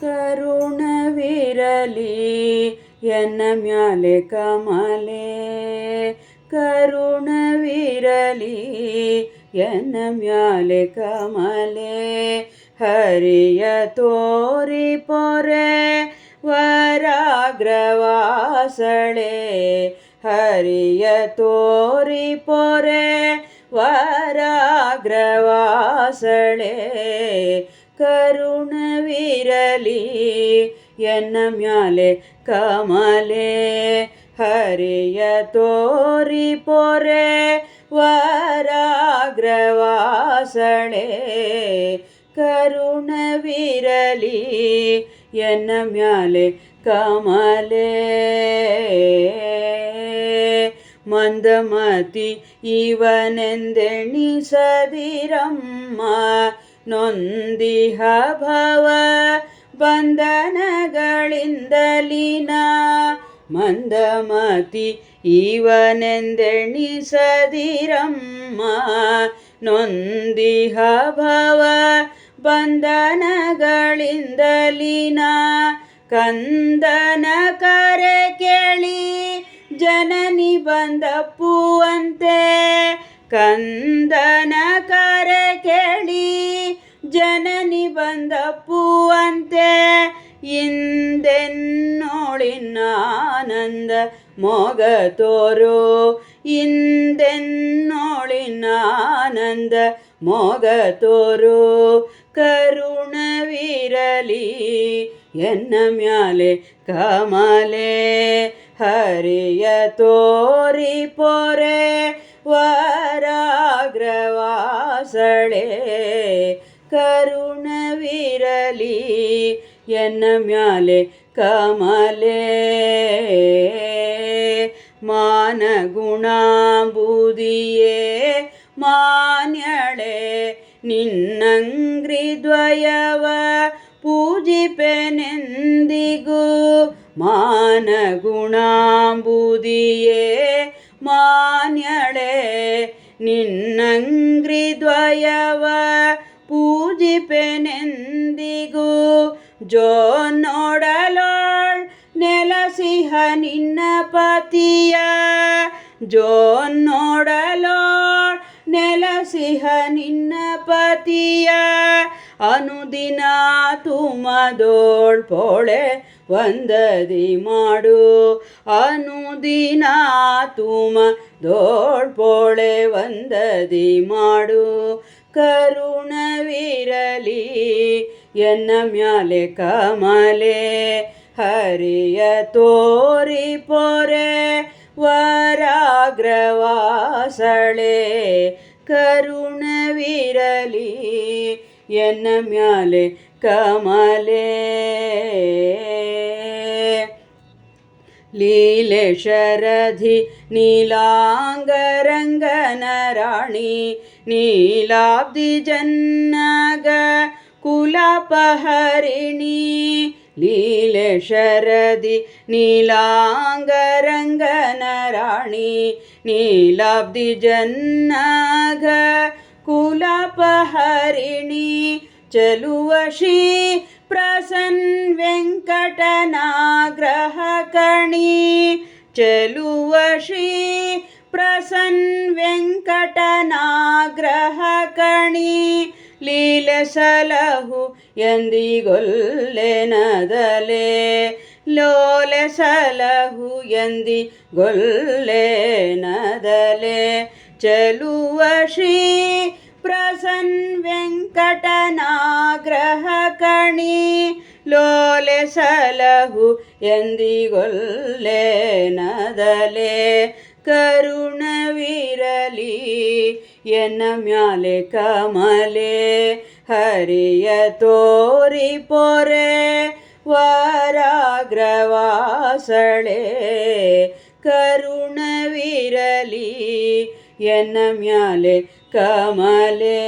ಕರುಣವಿರಲಿ ಎನ್ನ ಮ್ಯಾಲೆ ಕಮಲೆ ಕರುಣವಿರಲಿ ಎನ್ನ ಮ್ಯಾಲೆ ಕಮಲೆ ಹರಿಯ ತೋರಿ ಪೊರೆ ವರಾಗ್ರವಾಸಳೆ ಹರಿಯ ತೋರಿ ಪೊರೆ ವರಾಗ್ರವಾಸಳೆ ಕರುಣವಿರಲಿ ಎನ್ನ ಮ್ಯಾಲೆ ಕಮಲೆ ಹರಿಯ ತೋರಿ ಪೊರೆ ವರಾಗ್ರವಾಸಳೆ ಕರುಣವಿರಲಿ ಎನ್ನ ಮ್ಯಾಲೆ ಕಮಲೆ ಮಂದಮತಿ ಇವನೆಂದೆಣಿಸದಿರಮ್ಮ ನೊಂದಿಹ ಭವ ಬಂಧನಗಳಿಂದಲಿನ ಮಂದಮತಿ ಇವನೆಂದೆಣಿಸದಿರಮ್ಮ ನೊಂದಿಹ ಭವ ಬಂಧನಗಳಿಂದಲಿನ ಕಂದನ ಕರೆ ಕೇಳಿ ಜನನಿ ಬಂದಪ್ಪುವಂತೆ ಕಂದನ ಜನನಿ ಬಂದಪ್ಪುವಂತೆ ಇಂದೆನ್ನೋಳಿನಾನಂದ ಮೊಗ ತೋರು. ಇಂದೆನ್ನೋಳಿನಾನಂದ ಮೊಗ ತೋರು. ಕರುಣವಿರಲಿ ಎನ್ನ ಮ್ಯಾಲೆ ಕಮಲೆ, ಹರಿಯ ತೋರಿ ಪೊರೆ, ವರಾಗ್ರವಾಸಳೆ. ಕರುಣವಿರಲಿ ಎನ್ನ ಮ್ಯಾಲೆ ಕಮಲೆ ಮಾನಗುಣಾಂಬುದಿಯೇ ಮಾನ್ಯಳೆ ನಿನ್ನಂಗ್ರಿ ದ್ವಯವ ಪೂಜಿಪೆನೆಂದಿಗೂ ಮಾನಗುಣಾಂಬುದಿಯೇ ಮಾನ್ಯಳೆ ನಿನ್ನಂಗ್ರಿ ದ್ವಯವ ಜೋ ನೋಡಲೋಳ್ ನೆಲಸಿಹ ನಿನ್ನ ಪತಿಯ. ಜೋ ನೋಡಲೋಳ್ ನೆಲಸಿಹ ನಿನ್ನ ಪತಿಯ. ಅನುದಿನ ತುಮದೋಳ್ ಪೋಳೆ ವಂದದಿ ಮಾಡು. ಅನುದಿನ ತುಮ ದೋಳ್ ಪೋಳೆ ವಂದದಿ ಮಾಡು. ಕರುಣವಿರಲಿ ಎನ್ನ ಮ್ಯಾಲೆ ಕಮಲೆ ಹರಿಯ ತೋರಿ ಪೊರೆ ವರಾಗ್ರವಾಸಳೆ ಕರುಣವಿರಲಿ ಎನ್ನ ಮ್ಯಾಲೆ ಕಮಲೆ लीलशरदि नीलाङ्गरङ्गनराणि नीलाब्धिजन्न कुलापहरिणि नीलशरदि नीलाङ्गरङ्गनराणि नीलाब्धिजन्न कुलापहरिणि चलुवशी ಪ್ರಸನ್ ವೆಂಕಟನಾಗ್ರಹಕಣಿ ಚಲುವ ಶ್ರೀ ಪ್ರಸನ್ ವೆಂಕಟನಾಗ್ರಹ ಕಣಿ ಲೀಲೆ ಸಲಹು ಎಂದಿಗೊಲ್ಲೆನದಲೆ? ಲೋಲ ಸಲಹು ಎಂದಿ ಗೊಲ್ಲೆನದಲೆ ಚಲುವ ಶ್ರೀ ಪ್ರಸನ್ ವೆಂಕಟನಾಗ್ರಹ ಕಣಿ ಲೋಲೆ ಸಲಹು ಎಂದಿಗೊಲ್ಲೆನದಲೆ ಕರುಣವಿರಲಿ ಎನ್ನ ಮ್ಯಾಲೆ ಕಮಲೆ ಹರಿಯ ತೋರಿ ಪೊರೆ ವರಾಗ್ರವಾಸಳೆ ಕರುಣವಿರಲಿ ಎನ್ನ ಮ್ಯಾಲೆ ಕಮಲೆ